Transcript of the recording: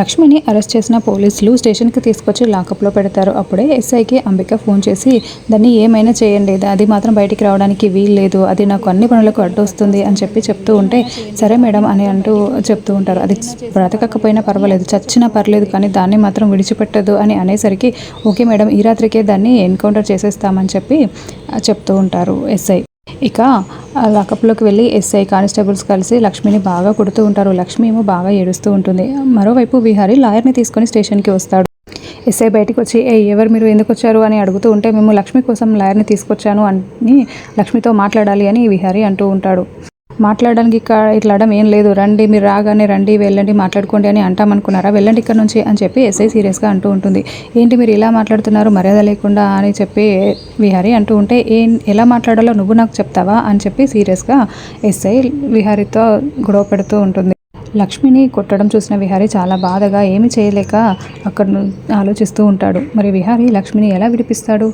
లక్ష్మిని అరెస్ట్ చేసిన పోలీసులు స్టేషన్కి తీసుకొచ్చి లాకప్లో పెడతారు. అప్పుడే ఎస్ఐకి అంబిక ఫోన్ చేసి దాన్ని ఏమైనా చేయండి అది మాత్రం బయటికి రావడానికి వీలు లేదు అది నాకు అన్ని పనులకు అడ్డొస్తుంది అని చెప్పి చెప్తూ ఉంటే సరే మేడం అని అంటూ చెప్తూ ఉంటారు. అది బ్రతకకపోయినా పర్వాలేదు. చచ్చినా పర్లేదు కానీ దాన్ని మాత్రం విడిచిపెట్టదు అని అనేసరికి ఓకే మేడం ఈ రాత్రికే దాన్ని ఎన్కౌంటర్ చేసేస్తామని చెప్పి చెప్తూ ఉంటారు ఎస్ఐ. ఇక లాకప్లోకి వెళ్ళి ఎస్ఐ కానిస్టేబుల్స్ కలిసి లక్ష్మిని బాగా కొడుతూ ఉంటారు. లక్ష్మి ఏమో బాగా ఏడుస్తూ ఉంటుంది. మరోవైపు విహారీ లాయర్ని తీసుకొని స్టేషన్కి వస్తాడు. ఎస్ఐ బయటకు వచ్చి ఏ ఎవరు మీరు? ఎందుకు వచ్చారు? అని అడుగుతూ ఉంటే మేము లక్ష్మి కోసం లాయర్ని తీసుకొచ్చాను అని లక్ష్మితో మాట్లాడాలి అని విహారీ అంటూ ఉంటాడు. మాట్లాడడానికి ఇక్కడ ఇట్లా అడడం ఏం లేదు. రండి మీరు రాగానే రండి వెళ్ళండి మాట్లాడుకోండి అని అంటామనుకున్నారా? వెళ్ళండి ఇక్కడ నుంచి అని చెప్పి ఎస్ఐ సీరియస్గా అంటూ ఉంటుంది. ఏంటి మీరు ఇలా మాట్లాడుతున్నారు? మర్యాద లేకుండా అని చెప్పి విహారి అంటూ ఉంటే ఏం ఎలా మాట్లాడాలో నువ్వు నాకు చెప్తావా? అని చెప్పి సీరియస్గా ఎస్ఐ విహారితో గొడవ పెడుతూ ఉంటుంది. లక్ష్మిని కొట్టడం చూసిన విహారీ చాలా బాధగా ఏమి చేయలేక అక్కడ ను- ఆలోచిస్తూ ఉంటాడు. మరి విహారీ లక్ష్మిని ఎలా విడిపిస్తాడు?